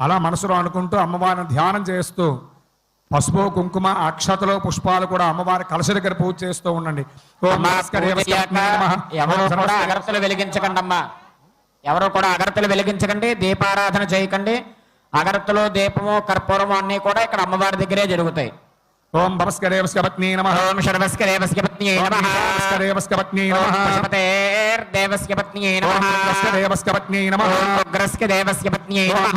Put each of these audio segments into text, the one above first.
అలా మనసులో అనుకుంటూ అమ్మవారిని ధ్యానం చేస్తూ పసుపు కుంకుమ అక్షతలు పుష్పాలు కూడా అమ్మవారి కలశ దగ్గర పూజ చేస్తూ ఉండండి. అగరత్తులు వెలిగించకండి అమ్మా. ఎవరు కూడా అగరత్తులు వెలిగించకండి దీపారాధన చేయకండి. అగరత్తులు దీపము కర్పూరము అన్ని కూడా ఇక్కడ అమ్మవారి దగ్గరే జరుగుతాయి. ఓం భవస్కరే పత్ని నమ. ఓం శర్వస్క దేవస్య పత్న్యై నమః భవస్కరే పత్ని నమ ఓం పశుపతేర్ దేవస్య పత్న్యై నమః దేవస్క పత్ని నమ ఓం ఉగ్రస్క దేవస్య పత్న్యై నమః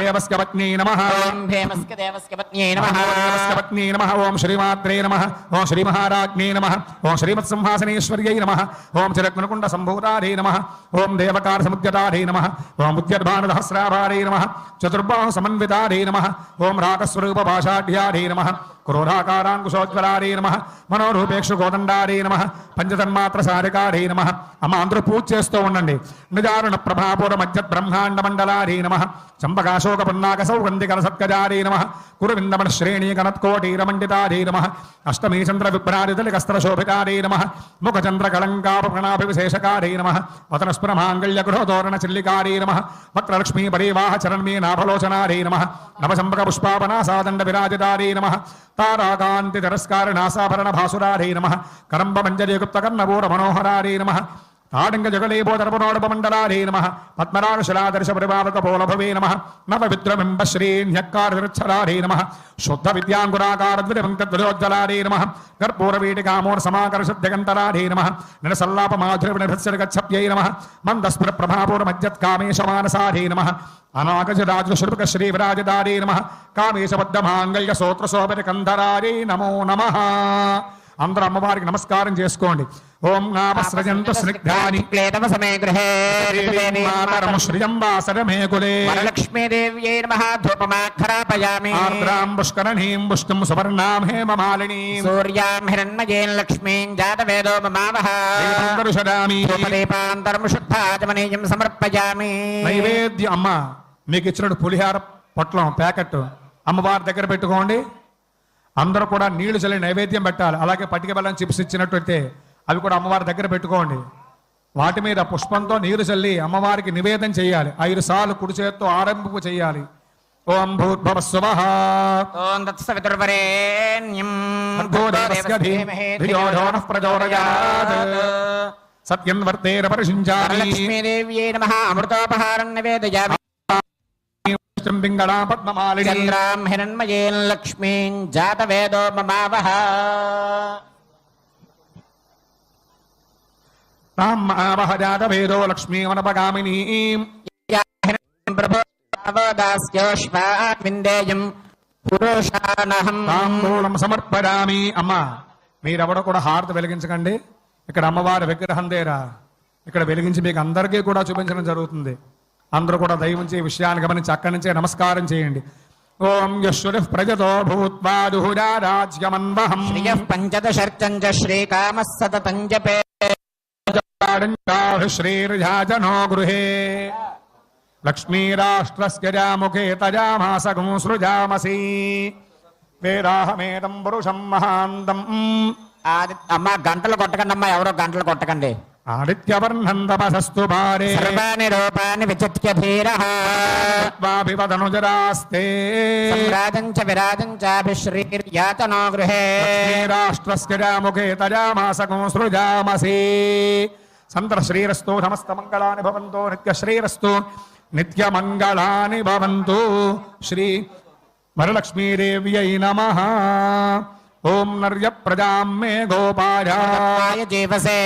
దేవస్క పత్ని నమ ఓం భీమస్క దేవస్య పత్న్యై నమః దేవస్క పత్ని నమ ఓం శ్రీమాత్రే నమ ఓం శ్రీమహారాజ్ఞే నమ ఓం శ్రీమత్సింహాసనేశ్వర్యై నమ ఓం చిరగ్నకుండ సంభూతారే నమ ఓం దేవకార సముద్యతారే నమ ఓం ఉద్యద్భానుదహస్రాభారే నమ చతుర్బాహు సమన్వితారే నమ ఓం రాకస్వరూప భాషాఢ్యారే నమ క్రోధాకారాంకుశోజ్వలారే నమ పంచతన్మాత్ర సారికారే నమ. అమ్మ అందరూ పూజ చేస్తూ ఉండండి. నిజారుణ ప్రభాపుర మధ్య బ్రహ్మాండ మండలారే నమ. చంపకాశోక పున్నాక సౌగంధికర సత్కజారే నమ. కురువిందమణ శ్రేణీ కనత్కోటీరమండితారే నమ. అష్టమీ చంద్ర విభ్రాజితలి కస్త్ర శోభికారే నమ. ముఖచంద్ర కళంకాప ప్రణాభి విశేషకారే నమ వతనస్పుర మాంగళ్య గృహతోరణ చిల్లికారే నమ. వక్రలక్ష్మీ పరివాహ చరణ్మీ నాభలోచనారే నమ. నవచంపక పుష్పాపనా సాదండ విరాజితారే నమ. తారాకాంతి తిరస్కార నాసాభరణ భాసురారే నమ. కరంబ మంజరీగుప్త కర్ణవూర మనోహరారే నమ. ఆడంగ జగలేబోధర్పనోడప మండలారే నమ. పద్మరాగశిలాదర్శ పరివారక పోలభవే నమ. నవ విద్రబింబ నమ. శుద్ధ విద్యాంకురాకార ద్విరంకద్విలోజ్జలారే నమ. కర్పూర వీటికామోర సమాకర శుద్ధగంతరారే నమ. నిరసల్లాప మాధుర నిరసర్గచ్చప్యై నమ. మందస్ఫుర ప్రభాపూర మజ్జత్కామేశమానసారే నమ. అనాగజ రాజు శృపక శ్రీ నమ. కామేశబద్ధ మాంగళ్య సోత్ర శోభన కంధరారే నమో నమ. అందరూ అమ్మవారికి నమస్కారం చేసుకోండి. ఓం నామస్రజంతు స్నిగ్ధాని. క్లేతమ సమయ గృహే మాతరం శ్రియం వాసరమే కులే. వరలక్ష్మీదేవ్యై నమః ధూపమాఖరాపయామి. ఆర్ద్రాం పుష్కరణీం పుష్టిం సువర్ణాం హేమమాలినీం. సూర్యాం హిరణ్మయేన్ లక్ష్మీం జాతవేదో మమావహ దర్శనామి ధూపదీపాంతరం శుద్ధాచమనీయం సమర్పయామి. నైవేద్యం అమ్మ మీకు ఇచ్చిన పులిహార పొట్లం ప్యాకెట్ అమ్మవారి దగ్గర పెట్టుకోండి. అందరూ కూడా నీళ్ళు చల్లి నైవేద్యం పెట్టాలి. అలాగే పటిక బెల్లం చిప్స్ ఇచ్చినట్టయితే అవి కూడా అమ్మవారి దగ్గర పెట్టుకోండి. వాటి మీద పుష్పంతో నీరు చల్లి అమ్మవారికి నివేదన చేయాలి. ఐదు సార్లు కుడి చేత్తో ఆరంభింపు చేయాలి. ఓం భూర్భవ స్వహ ఓం తత్సవితుర్వరేణ్యం ప్రచోదయాత్. సత్యం వర్తేర పరిశించామి వరలక్ష్మీదేవ్యై నమః. అమృతోపహారం నివేదయామి. చంద్రాం హిరణ్మయేన్ లక్ష్మీం జాతవేదో మమావహ తాం లక్ష్మీమనపగామినీ తాంబూలం సమర్పయామి అమ్మ మీరెవడో కూడా హారతి వెలిగించకండి ఇక్కడ అమ్మవారి విగ్రహం దేరా ఇక్కడ వెలిగించి మీకు అందరికీ కూడా చూపించడం జరుగుతుంది అందరూ కూడా దయవుంచి ఈ విషయాన్ని గమనించి అక్కడి నుంచే నమస్కారం చేయండి ఓం యశ్వరి ప్రజతో భూత్వా దుహురా రాజ్యమన్వహం శ్రియ పంచదశర్చం శ్రీకామ సతతం జపే శ్రీర్జాజనో గృహే లక్ష్మీరాష్ట్రస్య జాముఖే తజామాసగం సృజామసి వేదాహమేదం పురుషం మహాంతం అమ్మ గంటలు కొట్టకండి అమ్మా ఎవరో గంటలు కొట్టకండి. ఆదిత్యవర్ణం తపసస్తు భారే. సర్వాణి రూపాన్ని విచిత్య ధీర. వాభివదనుజరాస్తే సంరాజం చ విరాజం చాభిశ్రీర్యాతనో గృహే. లక్ష్మీరాష్ట్రస్య జాముఖే తజామాసగం సృజామసి. సంతశ్రీరస్తు సమస్త మంగళాని భవంతో నిత్యశ్రీరస్తు నిత్య మంగళాని భవంతు. శ్రీ వరలక్ష్మీదేవ్యై నమ. ఓం నర్య ప్రజాం మే గోపాయ. జీవసే.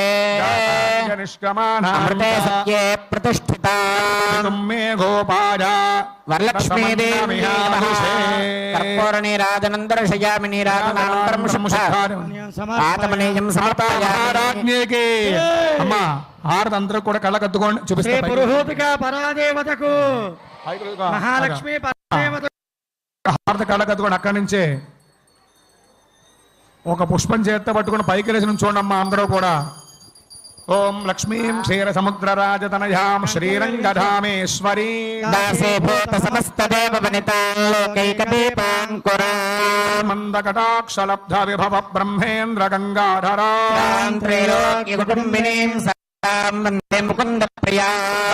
సత్యే ప్రతిష్ఠిత. మే గోపాయ. వరలక్ష్మీదేవి కర్పూర నీరాజనందర్శయామి నీరాజనానంతరం అమ్మా కూడా శ్రీ చూపిస్తే పరాదేవతకు. మహాలక్ష్మి పరాదేవత హారతి కళ్ళ కత్తుకోండి అక్కడి నుంచే. ఒక పుష్పం చేత్త పట్టుకుని పైకి చూడండి అమ్మా అందరూ కూడా. ఓం లక్ష్మీం క్షీర సముద్ర రాజతనయాం శ్రీరంగధామేశ్వరీ. సమస్త మందకటాక్షలబ్ధ విభవ బ్రహ్మేంద్ర గంగాధరా. త్రైలోక్య కుటుంబినీం వందే ముకుంద ప్రియా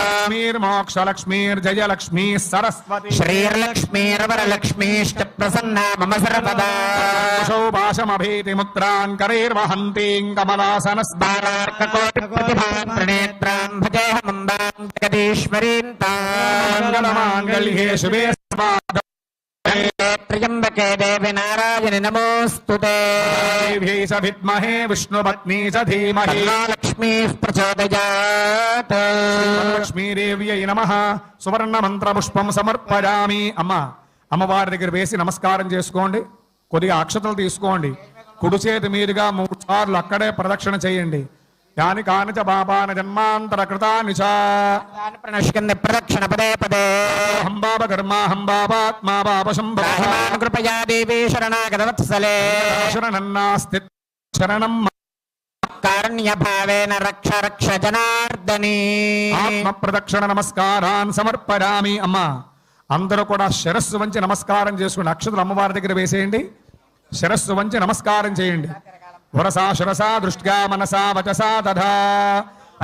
లక్ష్మీర్మోక్షలక్ష్మీర్జయలక్ష్మీ సరస్వతి శ్రీర్లక్ష్మీర్వరలక్ష్మీష్ట ప్రసన్నా మమ సర్వదా సౌభాషమభీతి ముద్రాన్ కరైర్వహంతీం కమలాసనస్ బాలార్కకోటి ప్రతిభాన్ నారాయణి నమోస్తుతే దేవ్యై స విద్మహే విష్ణుపత్నీ స ధీమహి. లక్ష్మీ ప్రచోదయాత్. లక్ష్మీదేవ్యై నమ. సువర్ణ మంత్ర పుష్పం సమర్పయామి. అమ్మ అమ్మవారి దగ్గర వేసి నమస్కారం చేసుకోండి. కొద్దిగా అక్షతలు తీసుకోండి. కుడి చేతి మీదుగా మూడు సార్లు అక్కడే ప్రదక్షిణ చేయండి. యాని కానిచ బాబాన జన్మాంతర కృతాని చ ప్రణశ్కంద ప్రదక్షిణ పదే పదే హం బాబ కర్మ హం బాబాత్మా బాబ శంభవ రాహిమాన్ కృపయా దేవీ శరణాగతవత్సలే శరణన్నాస్తి శరణం కారుణ్య భావేన రక్ష రక్ష జనార్దని ఆత్మ ప్రదక్షిణ నమస్కారాన్ సమర్పయామి అమ్మ అందరూ కూడా శిరస్సు వంచి నమస్కారం చేసుకోండి అక్షతులు అమ్మవారి దగ్గర వేసేయండి శిరస్సు వంచి నమస్కారం చేయండి వరసా శిరసా దృష్ట్యా మనసా వచసా తథా.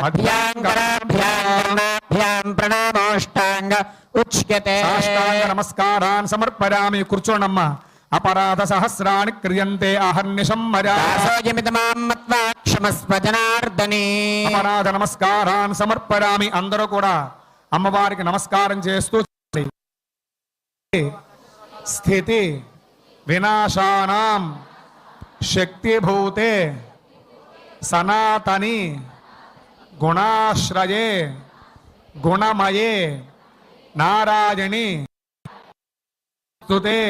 అభ్యాంకరాభ్యాం ప్రణామోష్టాంగ ఉచ్యతే. సాష్టాంగ నమస్కారాన్ సమర్పయామి కూర్చోండమ్మ. అపరాధ సహస్రాణి క్రియంతే అహర్నిశం అపరాధ నమస్కారాన్ సమర్పయామి అందరూ కూడా అమ్మవారికి నమస్కారం చేస్తూ. స్థితి వినాశానాం. शक्तिभूते, सनातनी, गुणाश्रये, गुणमये, नारायणी, स्तुते,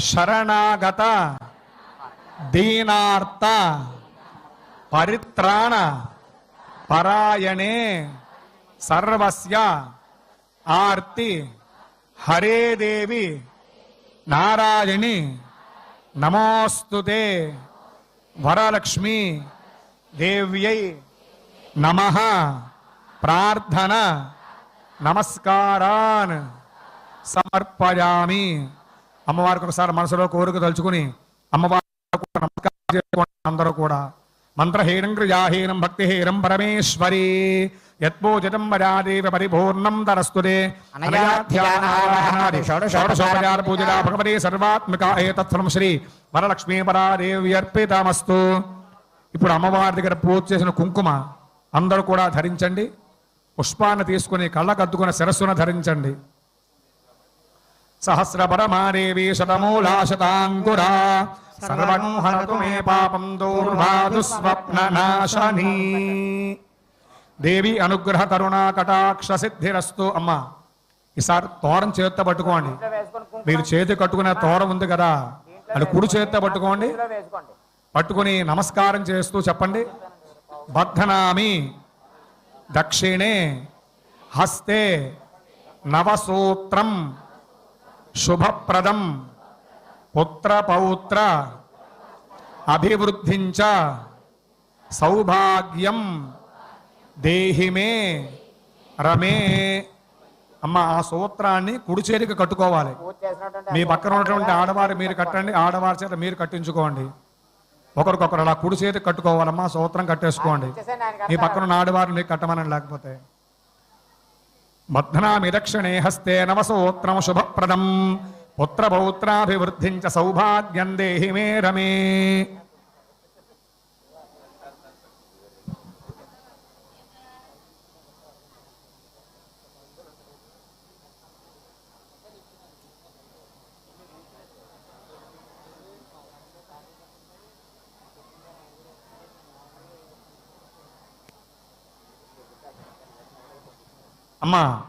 शरणागत, दीनार्ता, परित्राण, परायणे, सर्वस्य, आरती, हरे देवी, नारायणी నమోస్తుతే వరలక్ష్మి దేవ్యై నమ ప్రార్థన నమస్కారాన్ సమర్పయామి. అమ్మవారికి ఒకసారి మనసులో కోరిక తలుచుకుని అమ్మవారికి నమస్కారం చేసుకోండి అందరూ కూడా మంత్రహీనం క్రియాహీనం భక్తిహీనం పరమేశ్వరి యత్పూజితం వరాదేవ పరిపూర్ణం తరస్తుదే షోడశోపచార పూజిత భగవతి సర్వాత్మిక ఏతత్వం శ్రీ వరలక్ష్మీ పరాదేవి అర్పితమస్తు ఇప్పుడు అమ్మవారి దగ్గర పూజ చేసిన కుంకుమ అందరూ కూడా ధరించండి. పుష్పాన్ని తీసుకుని కళ్ళకద్దుకున్న శిరస్సును ధరించండి. సహస్ర పరమాదేవి శతమూలా శతాంకురా హరతు మే పాపం దూర్వాదు స్వప్న నాశనీ దేవి అనుగ్రహ కరుణా కటాక్ష సిద్ధిరస్తు అమ్మ. ఈసారి తోరం చేత్తో పట్టుకోండి. మీరు చేతి కట్టుకునే తోరం ఉంది కదా అది కుడి చేత్తో పట్టుకోండి. పట్టుకుని నమస్కారం చేస్తూ చెప్పండి. బద్ధనామి దక్షిణే హస్తే నవసూత్రం శుభప్రదం పుత్రపౌత్ర అభివృద్ధించ సౌభాగ్యం దేహిమే రమే. అమ్మ ఆ సూత్రాన్ని కుడి చేతికి కట్టుకోవాలి మీ పక్కన ఉన్నటువంటి ఆడవారు మీరు కట్టండి ఆడవారి చేత మీరు కట్టించుకోండి. ఒకరికొకరు అలా కుడి చేతికి కట్టుకోవాలమ్మా సూత్రం కట్టేసుకోండి. మీ పక్కన ఉన్న ఆడవారు మీకు కట్టమని లేకపోతే. బధ్నామిదక్షిణే హస్తే నవసూత్రం శుభప్రదం. పుత్రపౌత్రాభివృద్ధించ సౌభాగ్యం దేహి మే రమే. అమ్మా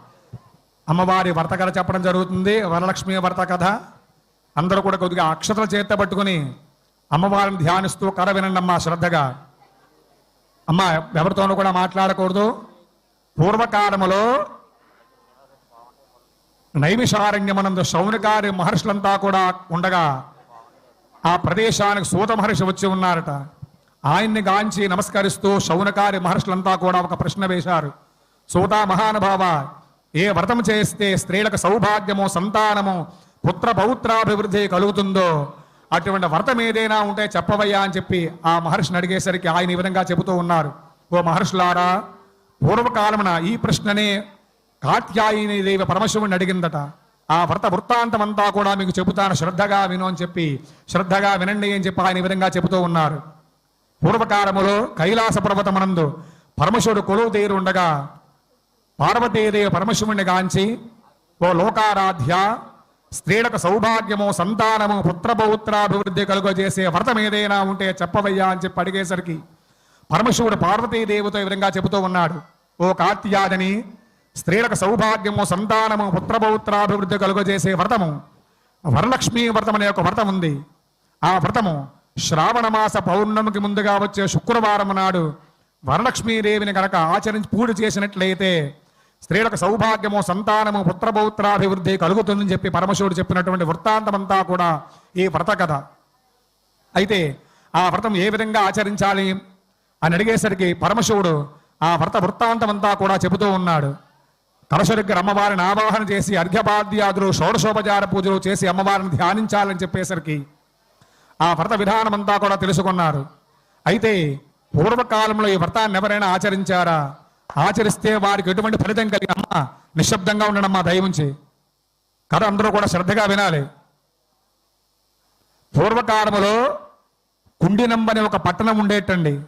అమ్మవారి వ్రత కథ చెప్పడం జరుగుతుంది. వరలక్ష్మి వర్త కథ. అందరూ కూడా కొద్దిగా అక్షతల చేత పట్టుకుని అమ్మవారిని ధ్యానిస్తూ కథ వినండి అమ్మా శ్రద్ధగా. అమ్మ ఎవరితోనూ కూడా మాట్లాడకూడదు. పూర్వకాలములో నైమిషారణ్యమనందు శౌనకారి మహర్షులంతా కూడా ఉండగా ఆ ప్రదేశానికి సూత మహర్షి వచ్చి ఉన్నారట. ఆయన్ని గాంచి నమస్కరిస్తూ శౌనకారి మహర్షులంతా కూడా ఒక ప్రశ్న వేశారు. సూత మహానుభావ ఏ వ్రతం చేస్తే స్త్రీలకు సౌభాగ్యము సంతానము పుత్ర పౌత్రాభివృద్ధి కలుగుతుందో అటువంటి వ్రతం ఏదైనా ఉంటే చెప్పవయ్యా అని చెప్పి ఆ మహర్షిని అడిగేసరికి ఆయన ఈ విధంగా చెబుతూ ఉన్నారు. ఓ మహర్షులారా పూర్వకాలమున ఈ ప్రశ్ననే కాత్యాయని దేవి పరమశివుని అడిగిందట. ఆ వ్రత వృత్తాంతం అంతా కూడా మీకు చెబుతాను శ్రద్ధగా విను అని చెప్పి శ్రద్ధగా వినండి అని చెప్పి ఆయన ఈ విధంగా చెబుతూ ఉన్నారు. పూర్వకాలములో కైలాస పర్వతమనందు పరమశివుడు కొలువు తీరు ఉండగా పార్వతీదేవి పరమశివుణ్ణి గాంచి ఓ లోకారాధ్య స్త్రీలకు సౌభాగ్యము సంతానము పుత్రపౌత్రాభివృద్ధి కలుగజేసే వ్రతం ఏదైనా ఉంటే చెప్పవయ్యా అని చెప్పి అడిగేసరికి పరమశివుడు పార్వతీదేవితో ఈ విధంగా చెబుతూ ఉన్నాడు. ఓ కార్త్యాదని స్త్రీలకు సౌభాగ్యము సంతానము పుత్రపౌత్రాభివృద్ధి కలుగజేసే వ్రతము వరలక్ష్మీ వ్రతం అనే ఒక వ్రతం ఉంది. ఆ వ్రతము శ్రావణ మాస పౌర్ణమికి ముందుగా వచ్చే శుక్రవారం నాడు వరలక్ష్మీదేవిని కనుక ఆచరించి పూజ చేసినట్లయితే స్త్రీలకు సౌభాగ్యము సంతానము పుత్రపౌత్రాభివృద్ధి కలుగుతుందని చెప్పి పరమశివుడు చెప్పినటువంటి వృత్తాంతమంతా కూడా ఈ వ్రత కథ. అయితే ఆ వ్రతం ఏ విధంగా ఆచరించాలి అని అడిగేసరికి పరమశివుడు ఆ వ్రత వృత్తాంతమంతా కూడా చెబుతూ ఉన్నాడు. కలశరిగ్గర అమ్మవారిని ఆవాహన చేసి అర్ఘ్యపాద్యాదులు షోడశోపచార పూజలు చేసి అమ్మవారిని ధ్యానించాలని చెప్పేసరికి ఆ వ్రత విధానం అంతా కూడా తెలుసుకున్నారు. అయితే పూర్వకాలంలో ఈ వ్రతాన్ని ఎవరైనా ఆచరించారా? ఆచరిస్తే వారికి ఎటువంటి ఫలితం కలిగి అమ్మ? నిశ్శబ్దంగా ఉండడమ్మా దయవుంచి కథ అందరూ కూడా శ్రద్ధగా వినాలి. పూర్వకాలములో కుండినంబని ఒక పట్టణం ఉండేటండి.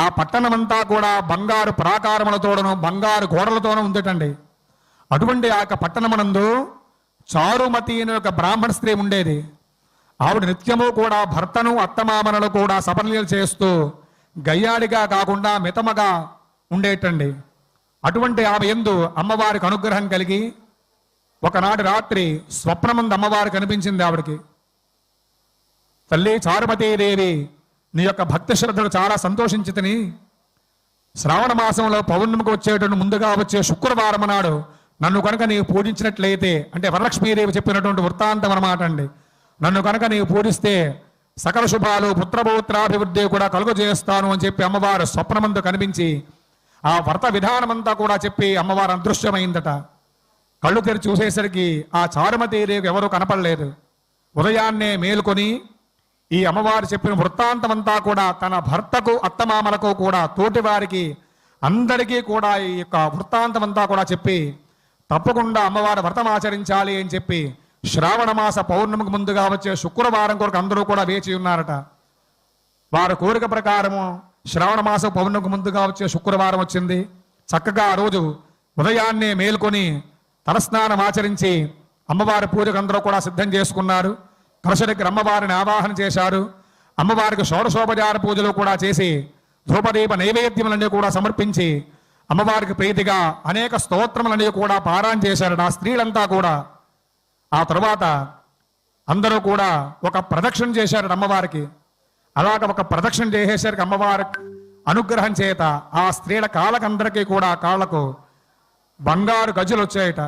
ఆ పట్టణం అంతా కూడా బంగారు ప్రాకారములతోనూ బంగారు గోడలతోనూ ఉండేటండి. అటువంటి ఆ యొక్క పట్టణమునందు చారుమతి అనే ఒక బ్రాహ్మణ స్త్రీ ఉండేది. ఆవిడ నిత్యము కూడా భర్తను అత్తమామనలు కూడా సపర్యలు చేస్తూ గయ్యాడిగా కాకుండా మితమగా ఉండేటండి. అటువంటి ఆమె ఎందు అమ్మవారికి అనుగ్రహం కలిగి ఒకనాటి రాత్రి స్వప్నమందు అమ్మవారు కనిపించింది ఆవిడకి. తల్లి చారుమతీదేవి నీ యొక్క భక్తి శ్రద్ధలు చాలా సంతోషించి తిని శ్రావణ మాసంలో పౌర్ణమికి వచ్చేటువంటి ముందుగా వచ్చే శుక్రవారం నాడు నన్ను కనుక నీవు పూజించినట్లయితే అంటే వరలక్ష్మీదేవి చెప్పినటువంటి వృత్తాంతం అనమాట అండి. నన్ను కనుక నీవు పూజిస్తే సకల శుభాలు పుత్రపౌత్రాభివృద్ధి కూడా కలుగజేస్తాను అని చెప్పి అమ్మవారు స్వప్నమందు కనిపించి ఆ వ్రత విధానమంతా కూడా చెప్పి అమ్మవారు అదృశ్యమైందట. కళ్ళు తెరిచి చూసేసరికి ఆ చారుమతి రేపు ఎవరూ కనపడలేదు. ఉదయాన్నే మేలుకొని ఈ అమ్మవారు చెప్పిన వృత్తాంతమంతా కూడా తన భర్తకు అత్తమామలకు కూడా తోటి వారికి అందరికీ కూడా ఈ యొక్క వృత్తాంతమంతా కూడా చెప్పి తప్పకుండా అమ్మవారు వ్రతం ఆచరించాలి అని చెప్పి శ్రావణ మాస పౌర్ణమికి ముందుగా వచ్చే శుక్రవారం కొరకు అందరూ కూడా వేచి ఉన్నారట. వారి కోరిక ప్రకారము శ్రావణ మాసం పౌర్ణమికి ముందుగా వచ్చే శుక్రవారం వచ్చింది. చక్కగా ఆ రోజు ఉదయాన్నే మేల్కొని తలస్నానం ఆచరించి అమ్మవారి పూజకు అందరూ కూడా సిద్ధం చేసుకున్నారు. కలశ అమ్మవారిని ఆవాహన చేశారు. అమ్మవారికి షోడశోపచార పూజలు కూడా చేసి ధూపదీప నైవేద్యములన్నీ కూడా సమర్పించి అమ్మవారికి ప్రీతిగా అనేక స్తోత్రములన్నీ కూడా పారాయణ చేశారు. ఆ స్త్రీలంతా కూడా ఆ తరువాత అందరూ కూడా ఒక ప్రదక్షిణ చేశారు అమ్మవారికి. అలాగ ఒక ప్రదక్షిణ చేసేసరికి అమ్మవారి అనుగ్రహం చేత ఆ స్త్రీల కాళ్ళకందరికీ కూడా కాళ్ళకు బంగారు గజులు వచ్చాయట.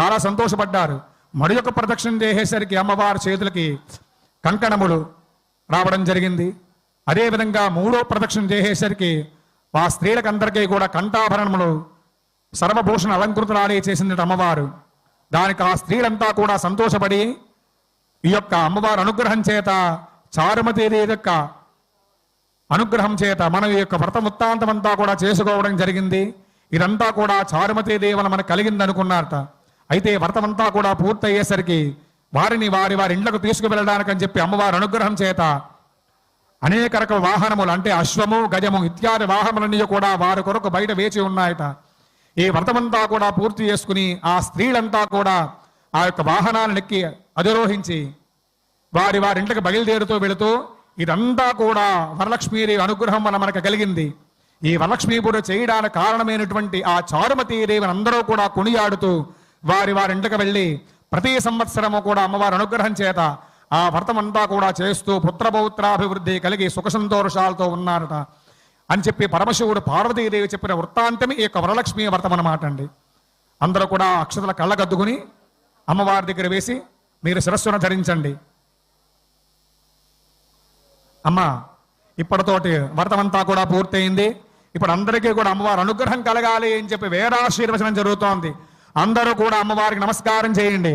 చాలా సంతోషపడ్డారు. మరి ఒక ప్రదక్షిణ చేసేసరికి అమ్మవారి చేతులకి కంకణములు రావడం జరిగింది. అదేవిధంగా మూడో ప్రదక్షిణ చేసేసరికి ఆ స్త్రీలకందరికీ కూడా కంఠాభరణములు సర్వభూషణ అలంకృతురాలే చేసింది అమ్మవారు. దానికి ఆ స్త్రీలంతా కూడా సంతోషపడి ఈ యొక్క అమ్మవారి అనుగ్రహం చేత చారుమతీదేవి అనుగ్రహం చేత మనం ఈ యొక్క వ్రత వృత్తాంతం అంతా కూడా చేసుకోవడం జరిగింది. ఇదంతా కూడా చారుమతి దేవన మనకు కలిగింది అనుకున్నారట. అయితే వ్రతమంతా కూడా పూర్తయ్యేసరికి వారిని వారి వారి ఇండ్లకు తీసుకువెళ్ళడానికి అని చెప్పి అమ్మవారి అనుగ్రహం చేత అనేక రకాల వాహనములు అంటే అశ్వము గజము ఇత్యాది వాహనములన్నీ కూడా వారి కొరకు బయట వేచి ఉన్నాయట. ఈ వ్రతమంతా కూడా పూర్తి చేసుకుని ఆ స్త్రీలంతా కూడా ఆ యొక్క వాహనాలను ఎక్కి అధిరోహించి వారి వారి ఇంటికి బయలుదేరుతూ వెళుతూ ఇదంతా కూడా వరలక్ష్మీదేవి అనుగ్రహం వల్ల మనకు కలిగింది. ఈ వరలక్ష్మీ పూజ చేయడానికి కారణమైనటువంటి ఆ చారుమతి దేవిని అందరూ కూడా కొనియాడుతూ వారి వారి ఇంటికి వెళ్ళి ప్రతి సంవత్సరము కూడా అమ్మవారి అనుగ్రహం చేత ఆ వ్రతమంతా కూడా చేస్తూ పుత్రపౌత్రాభివృద్ధి కలిగి సుఖ సంతోషాలతో ఉన్నారట అని చెప్పి పరమశివుడు పార్వతీదేవి చెప్పిన వృత్తాంతమే ఈ యొక్క వరలక్ష్మి వ్రతం అన్నమాట అండి. అందరూ కూడా అక్షతల కళ్ళగద్దుకుని అమ్మవారి దగ్గర వేసి మీరు శిరస్సును ధరించండి. అమ్మా ఇప్పటితోటి వ్రతమంతా కూడా పూర్తయింది. ఇప్పుడు అందరికీ కూడా అమ్మవారు అనుగ్రహం కలగాలి అని చెప్పి వేరాశీర్వచనం జరుగుతోంది. అందరూ కూడా అమ్మవారికి నమస్కారం చేయండి.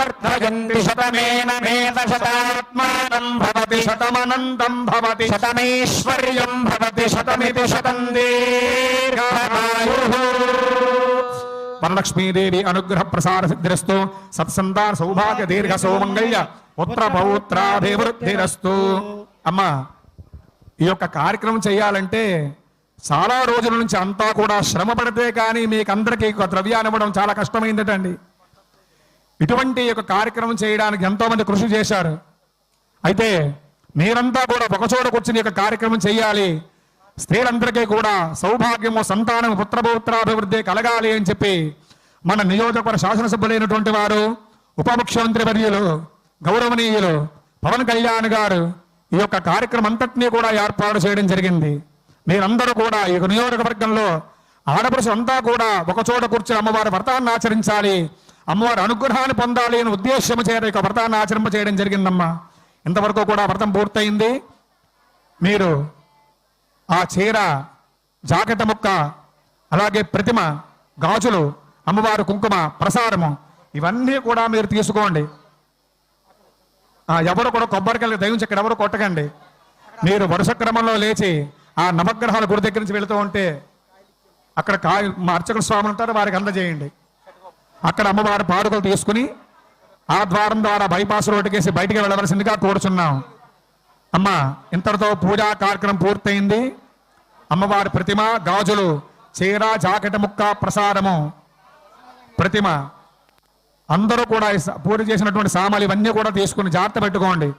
దీర్ఘాయుర్వర్ధయంతి శతమేన మేత శతాత్మానం భవతి శతమనంతం భవతి శతమైశ్వర్యం భవతి శతమితి శతం దీర్ఘాయుః వరలక్ష్మీదేవి అనుగ్రహ ప్రసార సిద్ధిరస్తు సత్సంతాన సౌభాగ్య దీర్ఘ సౌమంగళ్య పుత్ర పౌత్రాభివృద్ధిరస్తు అమ్మా ఈ యొక్క కార్యక్రమం చేయాలంటే చాలా రోజుల నుంచి అంతా కూడా శ్రమ పడితే కానీ మీకు అందరికీ ద్రవ్యాన్ని ఇవ్వడం చాలా కష్టమైందటండి. ఇటువంటి యొక్క కార్యక్రమం చేయడానికి ఎంతో మంది కృషి చేశారు. అయితే మీరంతా కూడా ఒకచోట కూర్చుని యొక్క కార్యక్రమం చేయాలి. స్త్రీలందరికీ కూడా సౌభాగ్యము సంతానము పుత్రపౌత్రాభివృద్ధి కలగాలి అని చెప్పి మన నియోజకవర్గ శాసనసభ్యులైనటువంటి వారు ఉప ముఖ్యమంత్రి వర్యులు గౌరవనీయులు పవన్ కళ్యాణ్ గారు ఈ యొక్క కార్యక్రమం అంతటినీ కూడా ఏర్పాటు చేయడం జరిగింది. మీరందరూ కూడా ఈ యొక్క నియోజకవర్గంలో ఆడపడుచు కూడా ఒకచోట కూర్చొని అమ్మవారి వ్రతాన్ని ఆచరించాలి. అమ్మవారి అనుగ్రహాన్ని పొందాలి అని ఉద్దేశం చేయడం యొక్క వ్రతాన్ని ఆచరింప చేయడం జరిగిందమ్మా. ఇంతవరకు కూడా వ్రతం పూర్తయింది. మీరు ఆ చీర జాకెట్ ముక్క అలాగే ప్రతిమ గాజులు అమ్మవారు కుంకుమ ప్రసారము ఇవన్నీ కూడా మీరు తీసుకోండి. ఎవరు కూడా కొబ్బరికాయలు దయించి ఇక్కడ ఎవరు కొట్టకండి. మీరు వరుస క్రమంలో లేచి ఆ నవగ్రహాల గుడి దగ్గర నుంచి వెళుతూ ఉంటే అక్కడ కాయ మా అర్చకుల స్వాములు ఉంటారు వారికి అందజేయండి. అక్కడ అమ్మవారి పాడుకలు తీసుకుని ఆ ద్వారం ద్వారా బైపాస్ రోడ్డుకేసి బయటికి వెళ్ళవలసిందిగా కోరుచున్నాం. అమ్మ ఇంతటితో పూజా కార్యక్రమం పూర్తయింది. అమ్మవారి ప్రతిమ గాజులు చీర జాకెట్ ముక్క ప్రసాదము ప్రతిమ. అందరూ కూడా పూజ చేసినటువంటి సామాన్లు ఇవన్నీ కూడా తీసుకుని జాగ్రత్త పెట్టుకోండి.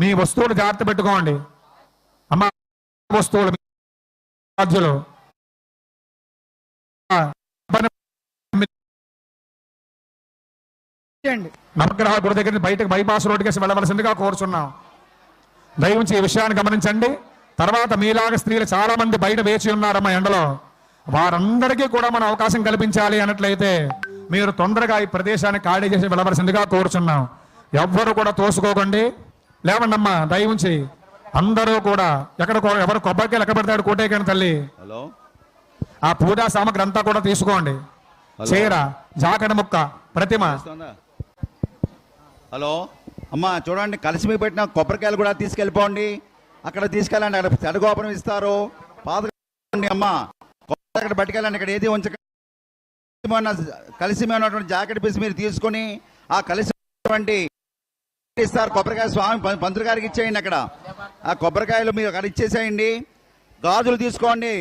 మీ వస్తువులు జాగ్రత్త పెట్టుకోండి. అమ్మ వస్తువులు గాజులు ఆ, చేయండి నవగ్రహ గుడి దగ్గర బయటకు బైపాస్ రోడ్డుకేసి వెళ్ళవలసిందిగా కోరుచున్నాం. దయవుంచి ఈ విషయాన్ని గమనించండి. తర్వాత మీలాగా స్త్రీలు చాలా మంది బయట వేచి ఉన్నారమ్మా ఎండలో. వారందరికీ కూడా మనం అవకాశం కల్పించాలి అన్నట్లయితే మీరు తొందరగా ఈ ప్రదేశాన్ని ఖాళీ చేసి వెళ్ళవలసిందిగా కోరుచున్నాం. ఎవ్వరు కూడా తోసుకోకండి. లేవండమ్మా దయవుంచి. అందరూ కూడా ఎక్కడ ఎవరు కొబ్బరికాయలు ఎక్కడ పెడతాడు కోటేకాని తల్లి. హలో. ఆ పూజా సామగ్రి అంతా కూడా తీసుకోండి. చీర జాకెట్ ముక్క ప్రతిమ? హలో? అమ్మా చూడండి కలిసి మీకు పెట్టిన కొబ్బరికాయలు కూడా తీసుకెళ్ళిపోండి. అక్కడ తీసుకెళ్ళండి అక్కడ చెడగోపనం ఇస్తారు. పాతకండి అమ్మా కొబ్బరి అక్కడ పట్టుకెళ్ళండి ఇక్కడ ఏది ఉంచక కలిసి మీద ఉన్నటువంటి జాకెట్ పీస్ మీరు తీసుకొని ఆ కలిసి ఇస్తారు కొబ్బరికాయ స్వామి పంతులు గారికి ఇచ్చేయండి అక్కడ. ఆ కొబ్బరికాయలు మీరు అక్కడ ఇచ్చేసేయండి. గాజులు తీసుకోండి.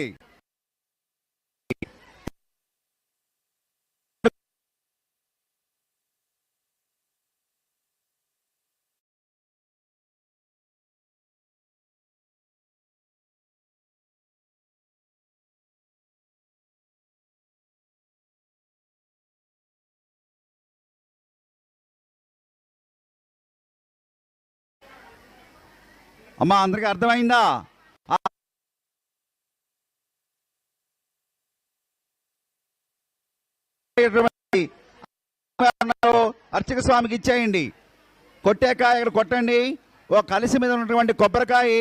అమ్మా అందరికీ అర్థమైందా? అర్చక స్వామికి ఇచ్చేయండి. కొట్టాక ఇక్కడ కొట్టండి. ఓ కలిసి మీద ఉన్నటువంటి కొబ్బరికాయ